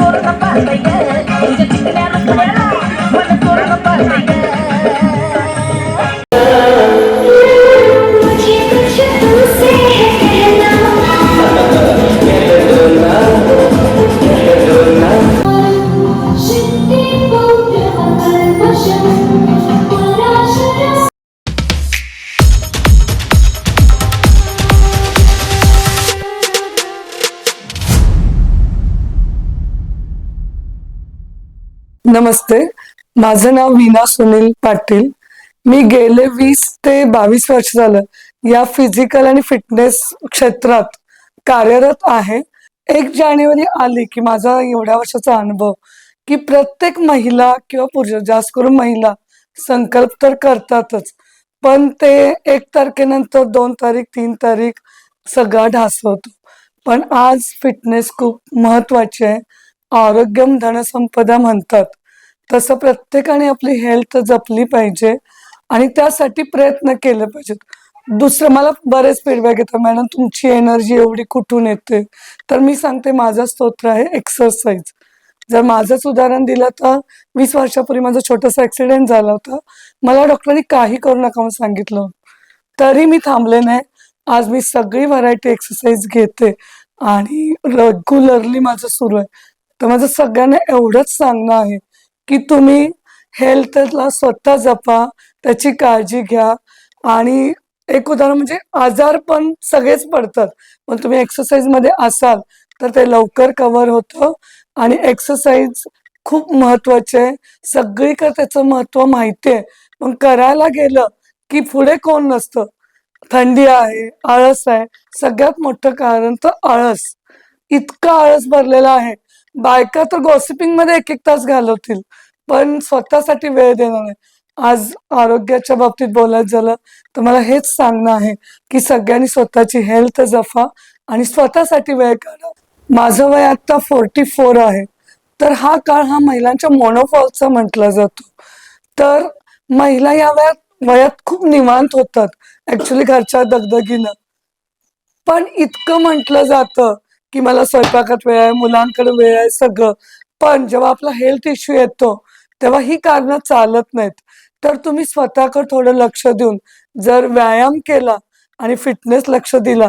போறப்ப नमस्ते. माझं नाव वीना सुनील पाटील. मी गेले वीस ते बावीस वर्ष झालं या फिजिकल आणि फिटनेस क्षेत्रात कार्यरत आहे. एक जानेवारी आली की माझा एवढ्या वर्षाचा अनुभव की प्रत्येक महिला किंवा पुरुष जास्त करून महिला संकल्प तर करतातच पण ते एक तारखेनंतर दोन तारीख तीन तारीख सगळा ढासवतो पण आज फिटनेस खूप महत्वाची आहे. आरोग्यम धनसंपदा म्हणतात. तसं प्रत्येकाने आपली हेल्थ जपली पाहिजे आणि त्यासाठी प्रयत्न केले पाहिजेत. दुसरं मला बरेच फीडबॅक येतात. मॅडम तुमची एनर्जी एवढी कुठून येते? तर मी सांगते माझा स्तोत्र आहे एक्सरसाइज जर माझंच उदाहरण दिलं तर वीस वर्षापूर्वी माझा छोटासा ऍक्सिडेंट झाला होता. मला डॉक्टरांनी काही करू नका म्हणून सांगितलं तरी मी थांबले नाही. आज मी सगळी व्हरायटी एक्सरसाइज घेते आणि रेग्युलरली माझं सुरू आहे. तर माझं सगळ्यांना एवढंच सांगणं आहे की तुम्ही हेल्थला स्वतः जपा त्याची काळजी घ्या. आणि एक उदाहरण म्हणजे आजार पण सगळेच पडतात. पण तुम्ही एक्सरसाइजमध्ये असाल तर ते लवकर कव्हर होतं. आणि एक्सरसाइज खूप महत्त्वाचे आहे. सगळीकडे त्याचं महत्त्व माहिती आहे. पण करायला गेलं की पुढे कोण नसतं? थंडी आहे आळस आहे. सगळ्यात मोठं कारण तर आळस. इतका आळस भरलेला आहे. बायका तर गॉसिपिंगमध्ये एक एक तास घालवतील पण स्वतःसाठी वेळ देणार नाही. आज आरोग्याच्या बाबतीत बोलायचं झालं तर मला हेच सांगणं आहे की सगळ्यांनी स्वतःची हेल्थ जफा आणि स्वतःसाठी वेळ काढा. माझं वय आता फोर्टी फोर आहे तर हा काळ हा महिलांच्या मोनोफॉलचा म्हटला जातो. तर महिला या वयात वयात खूप निवांत होतात ऍक्च्युली घरच्या दगदगीनं. पण इतकं म्हटलं जातं की मला स्वयंपाकात वेळ आहे मुलांकडे वेळ आहे सगळं. पण जेव्हा आपला हेल्थ इश्यू येतो तेव्हा ही कारणं चालत नाहीत. तर तुम्ही स्वतःकडे थोडं लक्ष देऊन जर व्यायाम केला आणि फिटनेस लक्ष दिला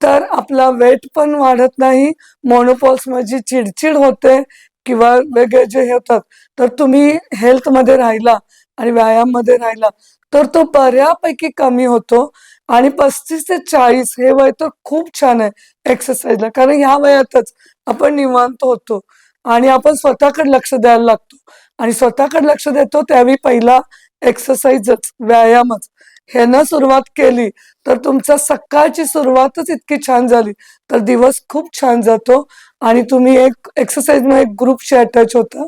तर आपला वेट पण वाढत नाही मोनोपॉल्स म्हणजे चिडचिड होते किंवा वेगळे जे हे होतात. तर तुम्ही हेल्थमध्ये राहिला आणि व्यायाममध्ये राहिला तर तो बऱ्यापैकी कमी होतो. आणि पस्तीस ते चाळीस हे वय तर खूप छान आहे एक्सरसाइजला कारण ह्या वयातच आपण निवांत होतो. आणि आपण स्वतःकडे लक्ष द्यायला लागतो. आणि स्वतःकडे लक्ष देतो त्यावेळी पहिला एक्सरसाइजच व्यायामच. ह्यानं सुरुवात केली तर तुमचा सकाळची सुरुवातच इतकी छान झाली. तर दिवस खूप छान जातो आणि तुम्ही एक एक्सरसाइज एक ग्रुपशी अटॅच होता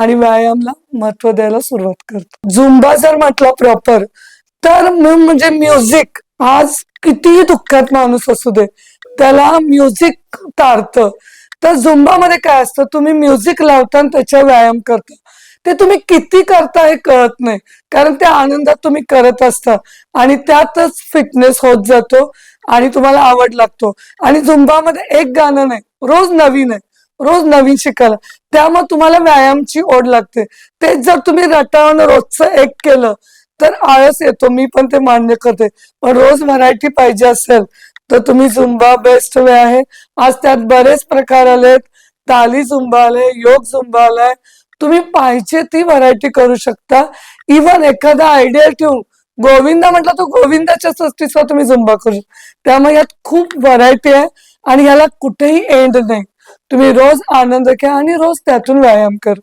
आणि व्यायामला महत्त्व द्यायला सुरुवात करतो. झुंबा जर म्हटला प्रॉपर तर म्हणजे म्युझिक आज कितीही दुःखात माणूस असू दे त्याला म्युझिक तारतं तर झुंबामध्ये काय असतं तुम्ही म्युझिक लावता आणि त्याच्या व्यायाम करता. ते तुम्ही किती करता हे कळत नाही. कारण त्या आनंदात तुम्ही करत असता. आणि त्यातच फिटनेस होत जातो आणि तुम्हाला आवड लागतो. आणि झुंबामध्ये एक गाणं नाही रोज नवीन आहे. रोज नवीन शिकायला. त्यामुळे तुम्हाला व्यायामची ओढ लागते. तेच जर तुम्ही रटाळून रोजचं एक केलं तर आळस येतो मी पण ते मान्य करते पण रोज व्हरायटी पाहिजे असेल तर तुम्ही झुंबा बेस्ट वे आहे. आज त्यात बरेच प्रकार आलेत. ताली झुंबा आले योग झुंबा आलाय तुम्ही पाहिजे ती व्हरायटी करू शकता. इवन एखादा आयडिया ठेवून गोविंदा म्हटलं तर गोविंदाच्या सृष्टीचा तुम्ही झुंबा करू शकता. त्यामुळे यात खूप व्हरायटी आहे आणि याला कुठेही एंड नाही. तुम्ही रोज आनंद घ्या आणि रोज त्यातून व्यायाम कर.